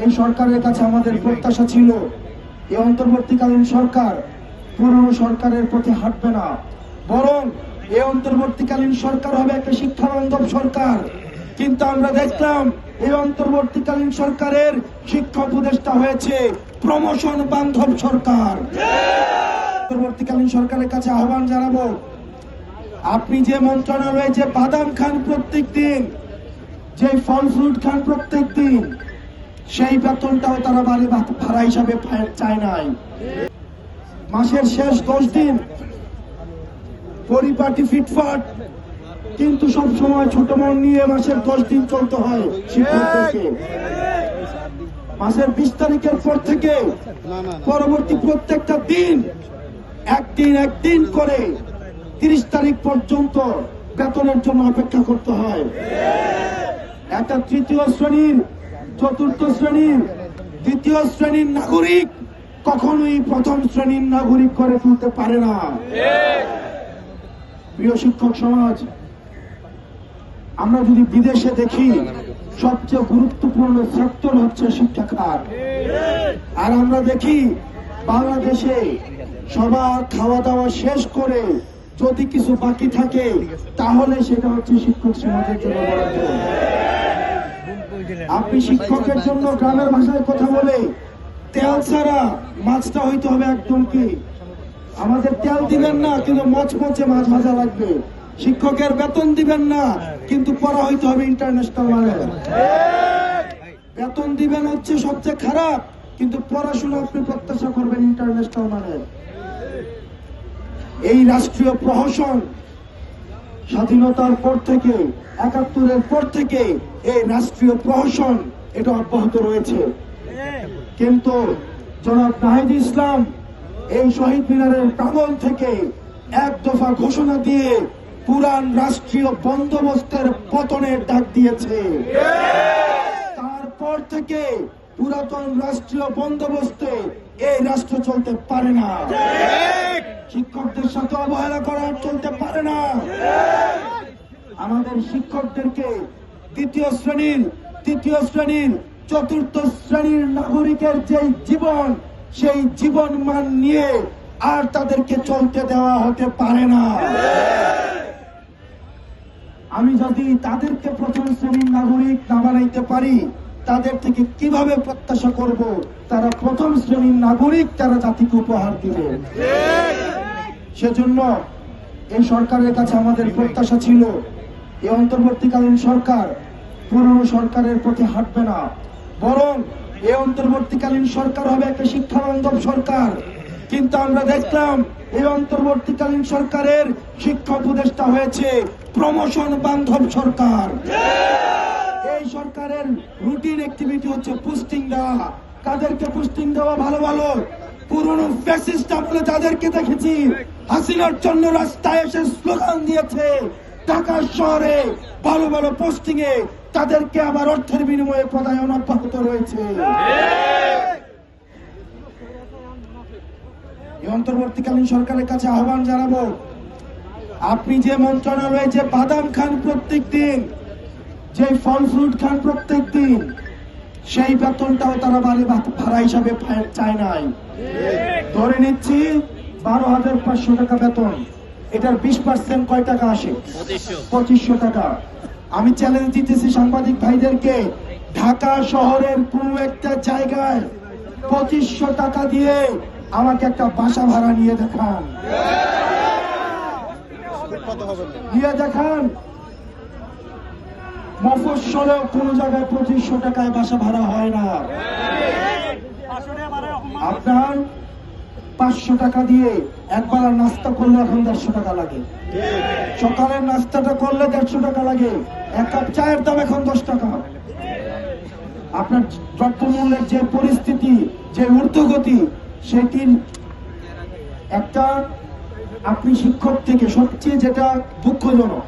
এই সরকারের কাছে আমাদের প্রত্যাশা ছিল, এই অন্তর্বর্তীকালীন সরকার পুরনো সরকারের পথে হাঁটবে না। বরং এই অন্তর্বর্তীকালীন সরকার হবে একটা শিক্ষা বান্ধব সরকার। কিন্তু আমরা দেখলাম, এই অন্তর্বর্তীকালীন সরকারের শিক্ষা উপদেষ্টা হয়েছে প্রমোশন বান্ধব সরকার। অন্তর্বর্তীকালীন সরকারের কাছে আহ্বান জানাব, আপনি যে মন্ত্রণালয়ে যে বাদাম খান প্রত্যেক দিন যে ফল ফ্রুট খান প্রত্যেক দিন সেই বেতনটাও তারা বাড়ি ভাড়া হিসাবে চায় নাই। মাসের শেষ দশ দিন পরিপাটি ফিটফাট, কিন্তু সব সময় ছোট মন নিয়ে মাসের দশ দিন চলতে হয় শিক্ষকদেরকে। মাসের বিশ তারিখের পর থেকে পরবর্তী প্রত্যেকটা দিন একদিন একদিন করে তিরিশ তারিখ পর্যন্ত বেতনের জন্য অপেক্ষা করতে হয়। একটা তৃতীয় শ্রেণির চতুর্থ শ্রেণির, দ্বিতীয় শ্রেণির নাগরিক কখনোই প্রথম শ্রেণির নাগরিক করে তুলতে পারে না। প্রিয় শিক্ষক সমাজ, আমরা যদি বিদেশে দেখি, সবচেয়ে গুরুত্বপূর্ণ সেক্টর হচ্ছে শিক্ষা খাত। আর আমরা দেখি, বাংলাদেশে সবার খাওয়া দাওয়া শেষ করে যদি কিছু বাকি থাকে, তাহলে সেটা হচ্ছে শিক্ষক সমাজের জন্য বরাদ্দ। আপনি শিক্ষকের জন্য গ্রামের ভাষায় কথা বলে তেল ছাড়া মাছটা হইতে হবে একদম কি আমাদের তেল দিবেন না, কিন্তু মচমচে মাছ ভাজা লাগবে। শিক্ষকের বেতন দিবেন না, কিন্তু পড়া হইতে হবে ইন্টারন্যাশনাল মানে বেতন দিবেন হচ্ছে সবচেয়ে খারাপ, কিন্তু পড়াশোনা আপনি প্রত্যাশা করবেন ইন্টারন্যাশনাল মানে এই রাষ্ট্রীয় প্রহসন স্বাধীনতার পর থেকে, একাত্তরের পর থেকে এই রাষ্ট্রীয় প্রহসন এটা অব্যাহত রয়েছে। কিন্তু জনাব নাহিদ ইসলাম এই শহীদ মিনারের প্রাঙ্গণ থেকে এক দফা ঘোষণা দিয়ে পুরান রাষ্ট্রীয় বন্দোবস্তের পতনের ডাক দিয়েছে। তারপর থেকে পুরাতন রাষ্ট্রীয় বন্দোবস্তে এই রাষ্ট্র চলতে পারে না। শিক্ষকদের সাথে অবহেলা করা চলতে পারে না। আমাদের শিক্ষকদেরকে দ্বিতীয় শ্রেণির, তৃতীয় শ্রেণির, চতুর্থ শ্রেণির নাগরিকের যে জীবন, সেই জীবন মান নিয়ে আর তাদেরকে চলতে দেওয়া হতে পারে না। আমি যদি তাদেরকে প্রথম শ্রেণির নাগরিক না বানাইতে পারি, তাদের থেকে কীভাবে প্রত্যাশা করব? তারা প্রথম শ্রেণির নাগরিক, তারা জাতিকে উপহার দিবে। সেজন্য এই সরকারের কাছে আমাদের প্রত্যাশা ছিল, এই অন্তর্বর্তীকালীন সরকার পুরনো সরকারের পথে হাঁটবে না। বরং এই অন্তর্বর্তীকালীন সরকার হবে একটা শিক্ষা বান্ধব সরকার। কিন্তু আমরা দেখলাম এই অন্তর্বর্তীকালীন সরকারের শিক্ষা উপদেষ্টা হয়েছে প্রমোশন বান্ধব সরকার। এই সরকারের রুটিন অ্যাক্টিভিটি হচ্ছে পুস্টিং দেওয়া। কাদেরকে পুস্টিং দেওয়া ভালো ভালো? পুরনো ফ্যাসিস্ট আমলে যাদেরকে দেখেছি, হাসিনার জন্য রাস্তায় এসে স্লোগান দিয়েছে, ঢাকা শহরে ভালো ভালো পোস্টিং এ তাদেরকে আবার অর্থের বিনিময়ে পদায়ন অব্যাহত রয়েছে। অন্তর্বর্তীকালীন সরকারের কাছে আহ্বান জানাব, আপনি যে মন্ত্রণালয়ে যে বাদাম খান প্রত্যেক দিন, যে ফল ফ্রুট খান প্রত্যেক দিন, সেই বেতনটাও তারা বাড়ি ভাড়া হিসাবে চায় নাই। ধরে নিচ্ছি বারো হাজার পাঁচশো টাকা বেতন। এটার বিশ পার্সেন্ট কয় টাকা আসে? পঁচিশশো। টাকা। আমি চ্যালেঞ্জ দিতেছি সাংবাদিক ভাইদেরকে ঢাকা শহরের কোন একটা জায়গায় পঁচিশশো টাকা দিয়ে আমাকে একটা বাসা ভাড়া নিয়ে দেখান। নিয়ে দেখান। মফস্বলেও কোন জায়গায় পঁচিশশো টাকায় বাসা ভাড়া হয় না। আপনার পাঁচশো টাকা দিয়ে একবার নাস্তা করলে এখন দেড়শো টাকা লাগে। সকালের নাস্তাটা করলে দেড়শো টাকা লাগে। এক কাপ চায়ের দাম এখন দশ টাকা। আপনার দ্রব্যমূল্যের যে পরিস্থিতি, যে ঊর্ধ্বগতি সেটির একটা আপনি শিক্ষক থেকে সবচেয়ে যেটা দুঃখজনক